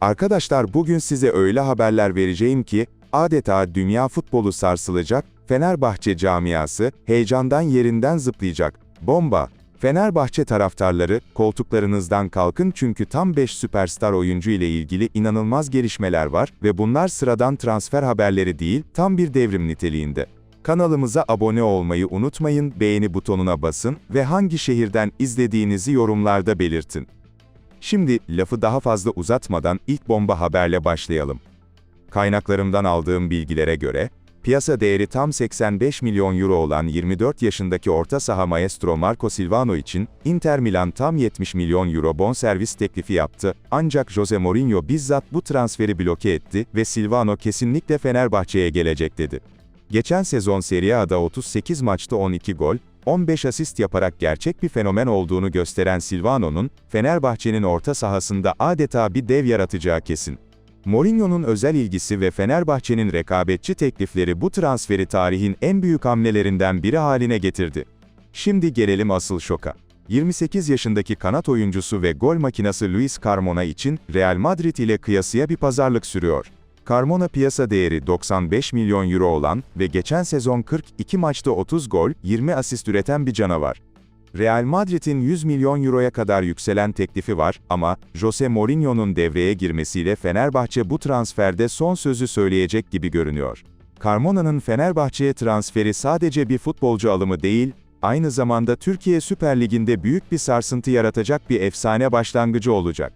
Arkadaşlar bugün size öyle haberler vereceğim ki, adeta dünya futbolu sarsılacak, Fenerbahçe camiası, heyecandan yerinden zıplayacak. Bomba! Fenerbahçe taraftarları, koltuklarınızdan kalkın çünkü tam 5 süperstar oyuncu ile ilgili inanılmaz gelişmeler var ve bunlar sıradan transfer haberleri değil, tam bir devrim niteliğinde. Kanalımıza abone olmayı unutmayın, beğeni butonuna basın ve hangi şehirden izlediğinizi yorumlarda belirtin. Şimdi lafı daha fazla uzatmadan ilk bomba haberle başlayalım. Kaynaklarımdan aldığım bilgilere göre, piyasa değeri tam 85 milyon euro olan 24 yaşındaki orta saha maestro Marco Silvano için, Inter Milan tam 70 milyon euro bonservis teklifi yaptı, ancak Jose Mourinho bizzat bu transferi bloke etti ve Silvano kesinlikle Fenerbahçe'ye gelecek dedi. Geçen sezon Serie A'da 38 maçta 12 gol, 15 asist yaparak gerçek bir fenomen olduğunu gösteren Silvano'nun, Fenerbahçe'nin orta sahasında adeta bir dev yaratacağı kesin. Mourinho'nun özel ilgisi ve Fenerbahçe'nin rekabetçi teklifleri bu transferi tarihin en büyük hamlelerinden biri haline getirdi. Şimdi gelelim asıl şoka. 28 yaşındaki kanat oyuncusu ve gol makinası Luis Carmona için Real Madrid ile kıyasıya bir pazarlık sürüyor. Carmona piyasa değeri 95 milyon euro olan ve geçen sezon 42 maçta 30 gol, 20 asist üreten bir canavar. Real Madrid'in 100 milyon euroya kadar yükselen teklifi var ama Jose Mourinho'nun devreye girmesiyle Fenerbahçe bu transferde son sözü söyleyecek gibi görünüyor. Carmona'nın Fenerbahçe'ye transferi sadece bir futbolcu alımı değil, aynı zamanda Türkiye Süper Ligi'nde büyük bir sarsıntı yaratacak bir efsane başlangıcı olacak.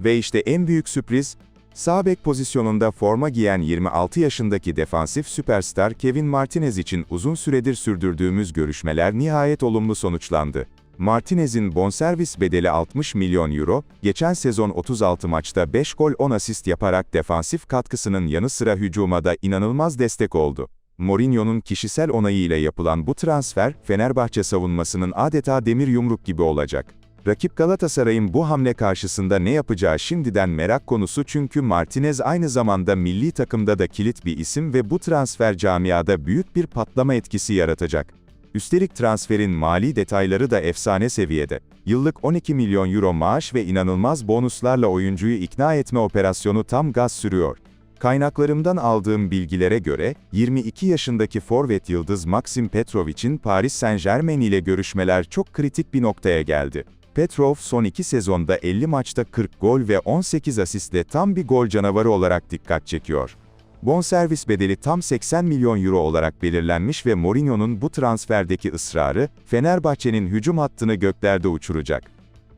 Ve işte en büyük sürpriz, Sağ bek pozisyonunda forma giyen 26 yaşındaki defansif süperstar Kevin Martinez için uzun süredir sürdürdüğümüz görüşmeler nihayet olumlu sonuçlandı. Martinez'in bonservis bedeli 60 milyon euro, geçen sezon 36 maçta 5 gol 10 asist yaparak defansif katkısının yanı sıra hücuma da inanılmaz destek oldu. Mourinho'nun kişisel onayıyla yapılan bu transfer, Fenerbahçe savunmasının adeta demir yumruk gibi olacak. Rakip Galatasaray'ın bu hamle karşısında ne yapacağı şimdiden merak konusu çünkü Martinez aynı zamanda milli takımda da kilit bir isim ve bu transfer camiada büyük bir patlama etkisi yaratacak. Üstelik transferin mali detayları da efsane seviyede. Yıllık 12 milyon euro maaş ve inanılmaz bonuslarla oyuncuyu ikna etme operasyonu tam gaz sürüyor. Kaynaklarımdan aldığım bilgilere göre, 22 yaşındaki forvet yıldız Maxim Petrovic'in Paris Saint-Germain ile görüşmeler çok kritik bir noktaya geldi. Petrov son iki sezonda 50 maçta 40 gol ve 18 asistle tam bir gol canavarı olarak dikkat çekiyor. Bonservis bedeli tam 80 milyon euro olarak belirlenmiş ve Mourinho'nun bu transferdeki ısrarı, Fenerbahçe'nin hücum hattını göklerde uçuracak.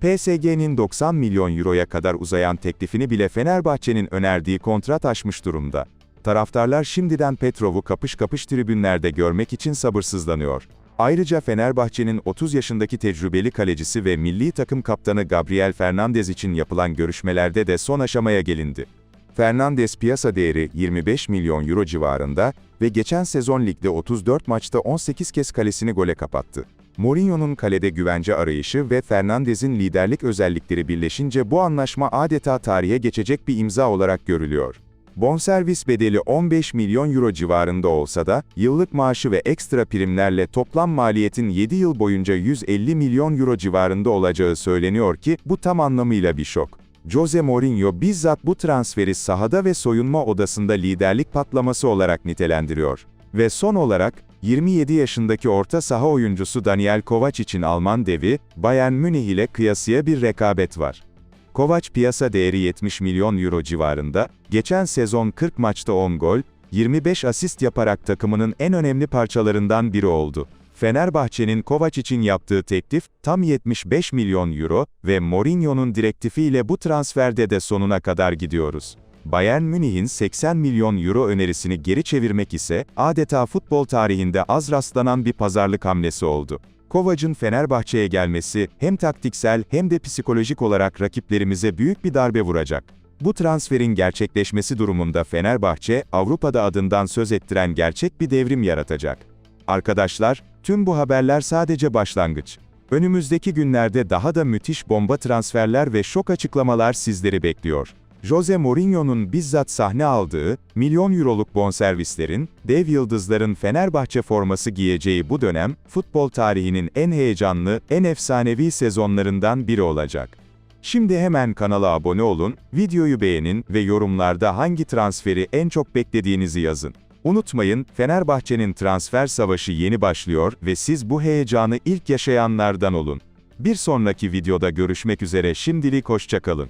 PSG'nin 90 milyon euroya kadar uzayan teklifini bile Fenerbahçe'nin önerdiği kontrat aşmış durumda. Taraftarlar şimdiden Petrov'u kapış kapış tribünlerde görmek için sabırsızlanıyor. Ayrıca Fenerbahçe'nin 30 yaşındaki tecrübeli kalecisi ve milli takım kaptanı Gabriel Fernandez için yapılan görüşmelerde de son aşamaya gelindi. Fernandez piyasa değeri 25 milyon euro civarında ve geçen sezon ligde 34 maçta 18 kez kalesini gole kapattı. Mourinho'nun kalede güvence arayışı ve Fernandez'in liderlik özellikleri birleşince bu anlaşma adeta tarihe geçecek bir imza olarak görülüyor. Bonservis bedeli 15 milyon euro civarında olsa da, yıllık maaşı ve ekstra primlerle toplam maliyetin 7 yıl boyunca 150 milyon euro civarında olacağı söyleniyor ki, bu tam anlamıyla bir şok. Jose Mourinho bizzat bu transferi sahada ve soyunma odasında liderlik patlaması olarak nitelendiriyor. Ve son olarak, 27 yaşındaki orta saha oyuncusu Daniel Kovac için Alman devi, Bayern Münih ile kıyasıya bir rekabet var. Kovac piyasa değeri 70 milyon euro civarında, geçen sezon 40 maçta 10 gol, 25 asist yaparak takımının en önemli parçalarından biri oldu. Fenerbahçe'nin Kovac için yaptığı teklif, tam 75 milyon euro ve Mourinho'nun direktifiyle bu transferde de sonuna kadar gidiyoruz. Bayern Münih'in 80 milyon euro önerisini geri çevirmek ise, adeta futbol tarihinde az rastlanan bir pazarlık hamlesi oldu. Kovac'ın Fenerbahçe'ye gelmesi, hem taktiksel hem de psikolojik olarak rakiplerimize büyük bir darbe vuracak. Bu transferin gerçekleşmesi durumunda Fenerbahçe, Avrupa'da adından söz ettiren gerçek bir devrim yaratacak. Arkadaşlar, tüm bu haberler sadece başlangıç. Önümüzdeki günlerde daha da müthiş bomba transferler ve şok açıklamalar sizleri bekliyor. Jose Mourinho'nun bizzat sahne aldığı, milyon euroluk bonservislerin, dev yıldızların Fenerbahçe forması giyeceği bu dönem, futbol tarihinin en heyecanlı, en efsanevi sezonlarından biri olacak. Şimdi hemen kanala abone olun, videoyu beğenin ve yorumlarda hangi transferi en çok beklediğinizi yazın. Unutmayın, Fenerbahçe'nin transfer savaşı yeni başlıyor ve siz bu heyecanı ilk yaşayanlardan olun. Bir sonraki videoda görüşmek üzere şimdilik hoşçakalın.